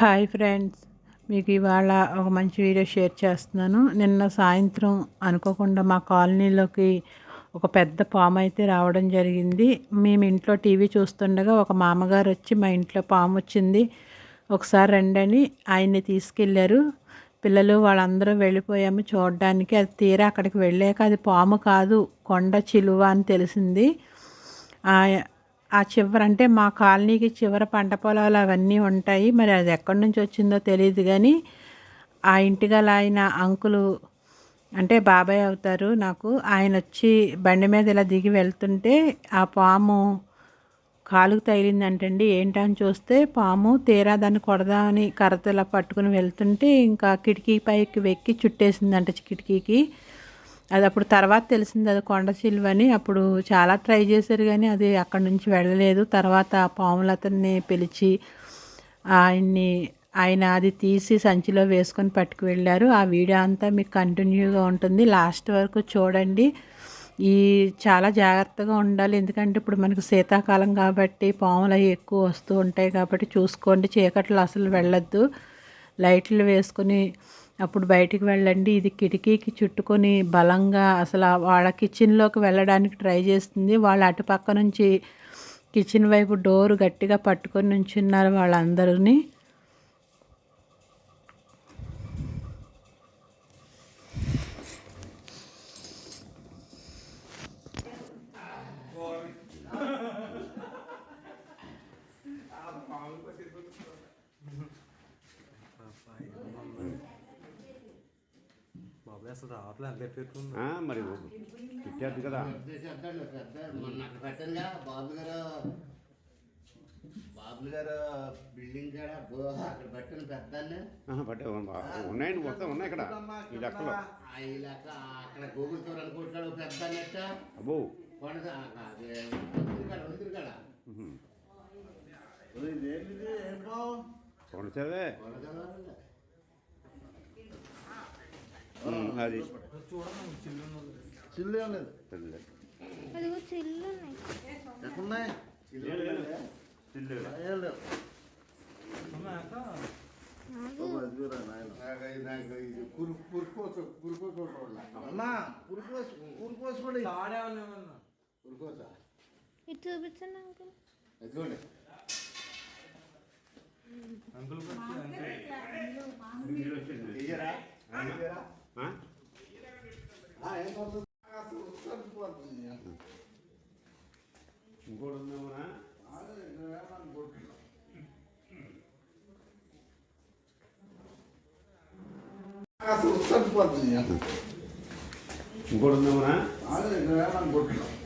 Hi friends. మీకు ఇవాళ ఒక మంచి వీడియో షేర్ చేస్తున్నాను. నిన్న సాయంత్రం అనుకోకుండా మా కాలనీలోకి ఒక పెద్ద పాము అయితే రావడం జరిగింది. మేము ఇంట్లో టీవీ చూస్తుండగా ఒక మామగారు వచ్చి మా ఇంట్లో పాము వచ్చింది. ఒకసారి రండని ఆయన్ని తీసుకెళ్ళారు పిల్లలు వాళ్ళందరూ వెళ్ళిపోయాము చూడడానికి. అది తీరా అక్కడికి వెళ్ళాక అది పాము కాదు కొండ చిలువ అని తెలిసింది. ఆ చివర అంటే మా కాలనీకి చివర పంట పొలాలు అవన్నీ ఉంటాయి. మరి అది ఎక్కడి నుంచి వచ్చిందో తెలియదు కానీ ఆ ఇంటిగల ఆయన అంకులు అంటే బాబాయ్ అవుతారు నాకు. ఆయన వచ్చి బండి మీద ఇలా దిగి వెళ్తుంటే ఆ పాము కాలుకు తగిలిందంటండి. ఏంటని చూస్తే పాము తీరా దాన్ని కొడదామని కర్రతో ఇలా పట్టుకుని వెళ్తుంటే ఇంకా కిటికీ పైకి వెక్కి చుట్టేసిందంట కిటికీకి. అది అప్పుడు తర్వాత తెలిసింది అది కొండ అని అప్పుడు చాలా ట్రై చేశారు కానీ అది అక్కడి నుంచి వెళ్ళలేదు. తర్వాత పాములు అతన్ని పిలిచి ఆయన్ని ఆయన అది తీసి సంచిలో వేసుకొని పట్టుకు వెళ్ళారు ఆ వీడియో అంతా మీకు కంటిన్యూగా ఉంటుంది. లాస్ట్ వరకు చూడండి. ఈ చాలా జాగ్రత్తగా ఉండాలి. ఎందుకంటే ఇప్పుడు మనకు శీతాకాలం కాబట్టి పాములు అవి ఎక్కువ వస్తూ ఉంటాయి కాబట్టి చూసుకోండి. చీకట్లు అసలు వెళ్ళొద్దు. లైట్లు వేసుకొని అప్పుడు బయటికి వెళ్ళండి. ఇది కిటికీకి చుట్టుకొని బలంగా అసలు వాళ్ళ కిచెన్లోకి వెళ్ళడానికి ట్రై చేస్తుంది. వాళ్ళ అటుపక్క నుంచి కిచెన్ వైపు డోర్ గట్టిగా పట్టుకొని నుంచున్నారు వాళ్ళందరినీ. అసలు రావట్లే అంత ఎఫెక్ట్ మరి పెట్టేది కదా. బాబు గారు బాబులు గారు బిల్డింగ్ కాడ అక్కడ పెట్టిన పెద్దాన్ని పట్టే ఉన్నాయండి మొత్తం ఉన్నాయి ఇక్కడ. ఈ లెక్కలో. ఈ లెక్క అక్కడ గూగుల్ తోర్ అనుకుంటున్నాడు పెద్ద నెట్ట అబ్బో. కొండ వంతురుకాడ కొండ చదివే అది చిల్లు ఏం లేదు అదిగో చిల్లు இங்கோடு இருந்தவனா அது வேணாம் போட்டுக்கலாம் இங்கோடு இருந்தவனா அது வேணாம் போட்டுக்கலாம்